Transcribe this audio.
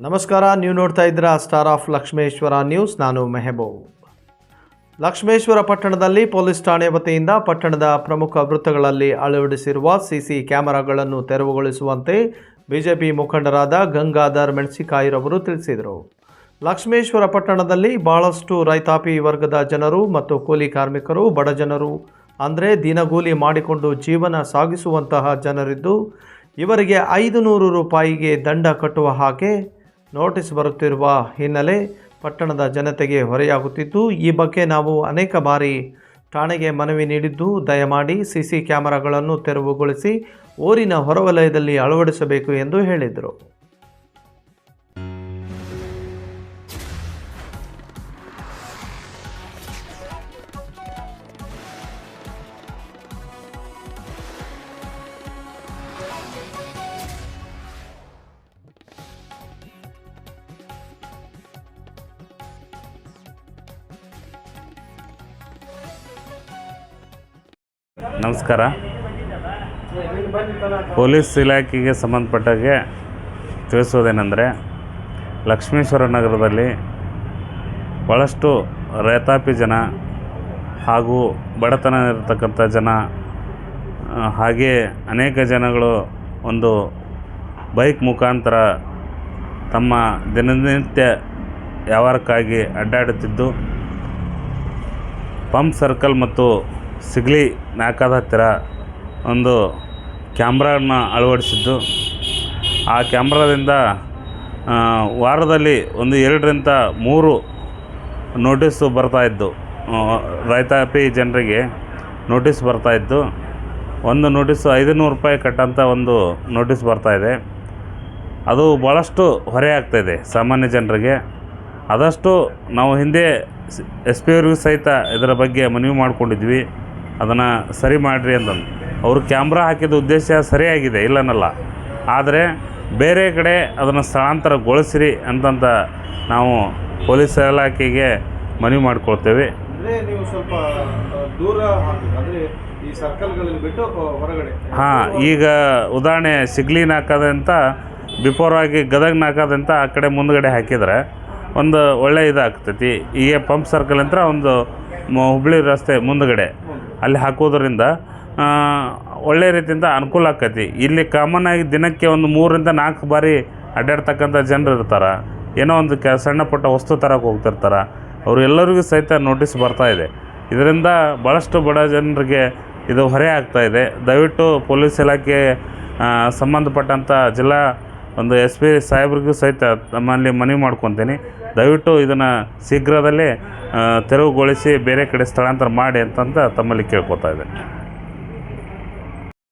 ನಮಸ್ಕಾರ, ನೀವು ನೋಡ್ತಾ ಇದ್ದೀರಾ ಸ್ಟಾರ್ ಆಫ್ ಲಕ್ಷ್ಮೇಶ್ವರ ನ್ಯೂಸ್ ನಾನು ಮೆಹಬೂಬ್. ಲಕ್ಷ್ಮೇಶ್ವರ ಪಟ್ಟಣದಲ್ಲಿ ಪೊಲೀಸ್ ಠಾಣೆ ವತಿಯಿಂದ ಪಟ್ಟಣದ ಪ್ರಮುಖ ವೃತ್ತಗಳಲ್ಲಿ ಅಳವಡಿಸಿರುವ ಸಿಸಿ ಕ್ಯಾಮೆರಾಗಳನ್ನು ತೆರವುಗೊಳಿಸುವಂತೆ ಬಿಜೆಪಿ ಮುಖಂಡರಾದ ಗಂಗಾಧರ್ ಮೆಣಸಿಕಾಯಿರವರು ತಿಳಿಸಿದರು. ಲಕ್ಷ್ಮೇಶ್ವರ ಪಟ್ಟಣದಲ್ಲಿ ಬಹಳಷ್ಟು ರೈತಾಪಿ ವರ್ಗದ ಜನರು ಮತ್ತು ಕೂಲಿ ಕಾರ್ಮಿಕರು, ಬಡ ಜನರು, ಅಂದರೆ ದಿನಗೂಲಿ ಮಾಡಿಕೊಂಡು ಜೀವನ ಸಾಗಿಸುವಂತಹ ಜನರಿದ್ದು, ಇವರಿಗೆ ಐದು ನೂರು ರೂಪಾಯಿಗೆ ದಂಡ ಕಟ್ಟುವ ಹಾಗೆ ನೋಟಿಸ್ ಬರುತ್ತಿರುವ ಹಿನ್ನೆಲೆ ಪಟ್ಟಣದ ಜನತೆಗೆ ಹೊರೆಯಾಗುತ್ತಿದ್ದು, ಈ ಬಗ್ಗೆ ನಾವು ಅನೇಕ ಬಾರಿ ಠಾಣೆಗೆ ಮನವಿ ನೀಡಿದ್ದು, ದಯಮಾಡಿ ಸಿಸಿ ಕ್ಯಾಮೆರಾಗಳನ್ನು ತೆರವುಗೊಳಿಸಿ ಊರಿನ ಹೊರವಲಯದಲ್ಲಿ ಅಳವಡಿಸಬೇಕು ಎಂದು ಹೇಳಿದರು. ನಮಸ್ಕಾರ. ಪೊಲೀಸ್ ಇಲಾಖೆಗೆ ಸಂಬಂಧಪಟ್ಟಾಗೆ ತಿಳಿಸೋದೇನೆಂದರೆ, ಲಕ್ಷ್ಮೇಶ್ವರ ನಗರದಲ್ಲಿ ಭಾಳಷ್ಟು ರೈತಾಪಿ ಜನ ಹಾಗೂ ಬಡತನ ಇರತಕ್ಕಂಥ ಜನ ಹಾಗೆ ಅನೇಕ ಜನಗಳು ಒಂದು ಬೈಕ್ ಮುಖಾಂತರ ತಮ್ಮ ದಿನನಿತ್ಯ ವ್ಯವಹಾರಕ್ಕಾಗಿ ಅಡ್ಡಾಡುತ್ತಿದ್ದು, ಪಂಪ್ ಸರ್ಕಲ್ ಮತ್ತು ಸಿಗ್ಲಿ ನಾಲ್ಕಾದ ಹತ್ತಿರ ಒಂದು ಕ್ಯಾಮ್ರಾನ ಅಳವಡಿಸಿದ್ದು. ಆ ಕ್ಯಾಮ್ರಾದಿಂದ ವಾರದಲ್ಲಿ ಒಂದು ಎರಡರಿಂದ ಮೂರು ನೋಟಿಸು ಬರ್ತಾಯಿದ್ದು ರೈತಾಪಿ ಜನರಿಗೆ ನೋಟಿಸ್ ಬರ್ತಾಯಿದ್ದು ಒಂದು ನೋಟಿಸ್ ಐದು ನೂರು ರೂಪಾಯಿ ಕಟ್ಟಂಥ ಒಂದು ನೋಟಿಸ್ ಬರ್ತಾಯಿದೆ ಅದು ಭಾಳಷ್ಟು ಹೊರೆ ಆಗ್ತಾಯಿದೆ ಸಾಮಾನ್ಯ ಜನರಿಗೆ. ಆದಷ್ಟು ನಾವು ಹಿಂದೆ ಎಸ್ ಪಿ ಅವ್ರಿಗೂ ಸಹಿತ ಇದರ ಬಗ್ಗೆ ಮನವಿ ಮಾಡ್ಕೊಂಡಿದ್ವಿ. ಅದನ್ನು ಸರಿ ಮಾಡಿರಿ ಅಂತಂದು ಅವರು ಕ್ಯಾಮ್ರಾ ಹಾಕಿದ ಉದ್ದೇಶ ಸರಿಯಾಗಿದೆ ಇಲ್ಲನಲ್ಲ. ಆದರೆ ಬೇರೆ ಕಡೆ ಅದನ್ನು ಸ್ಥಳಾಂತರಗೊಳಿಸಿರಿ ಅಂತಂತ ನಾವು ಪೊಲೀಸ್ ಇಲಾಖೆಗೆ ಮನವಿ ಮಾಡ್ಕೊಳ್ತೇವೆ. ನೀವು ಸ್ವಲ್ಪ ದೂರ ಅಂದರೆ ಈ ಸರ್ಕಲ್ಗಳಲ್ಲಿ ಬಿಟ್ಟು ಹೊರಗಡೆ. ಹಾಂ ಈಗ ಉದಾಹರಣೆ ಸಿಗ್ಲಿ ಹಾಕೋದಂತ ಬಿಫೋರ್ ಆಗಿ ಗದಗ್ನ ಹಾಕೋದಂತ ಆ ಕಡೆ ಮುಂದಗಡೆ ಹಾಕಿದ್ರೆ ಒಂದು ಒಳ್ಳೆಯ ಇದಾಗ್ತೈತಿ. ಈಗ ಪಂಪ್ ಸರ್ಕಲ್ ಅಂತ ಒಂದು ಹುಬ್ಳಿ ರಸ್ತೆ ಮುಂದ್ಗಡೆ. ಅಲ್ಲಿ ಹಾಕೋದ್ರಿಂದ ಒಳ್ಳೆ ರೀತಿಯಿಂದ ಅನುಕೂಲ ಆಕೈತಿ. ಇಲ್ಲಿ ಕಾಮನ್ ಆಗಿ ದಿನಕ್ಕೆ ಒಂದು ಮೂರರಿಂದ ನಾಲ್ಕು ಬಾರಿ ಅಡ್ಡಾಡ್ತಕ್ಕಂಥ ಜನರು ಇರ್ತಾರೆ. ಏನೋ ಒಂದು ಕೆ, ಸಣ್ಣ ಪುಟ್ಟ ವಸ್ತು ತರಕ್ಕೆ ಹೋಗ್ತಿರ್ತಾರೆ. ಅವರೆಲ್ಲರಿಗೂ ಸಹಿತ ನೋಟಿಸ್ ಬರ್ತಾ ಇದೆ. ಇದರಿಂದ ಭಾಳಷ್ಟು ಬಡ ಜನರಿಗೆ ಇದು ಹೊರೆ ಆಗ್ತಾ ಇದೆ. ದಯವಿಟ್ಟು ಪೊಲೀಸ್ ಇಲಾಖೆ ಸಂಬಂಧಪಟ್ಟಂಥ ಜಿಲ್ಲಾ ಒಂದು ಎಸ್ ಪಿ ಸಾಹೇಬ್ರಿಗೂ ಸಹಿತ ತಮ್ಮಲ್ಲಿ ಮನವಿ ಮಾಡ್ಕೊತೀನಿ. ದಯವಿಟ್ಟು ಇದನ್ನು ಶೀಘ್ರದಲ್ಲೇ ತೆರವುಗೊಳಿಸಿ ಬೇರೆ ಕಡೆ ಸ್ಥಳಾಂತರ ಮಾಡಿ ಅಂತಂತ ತಮ್ಮಲ್ಲಿ ಕೇಳ್ಕೊತಾ ಇದೆ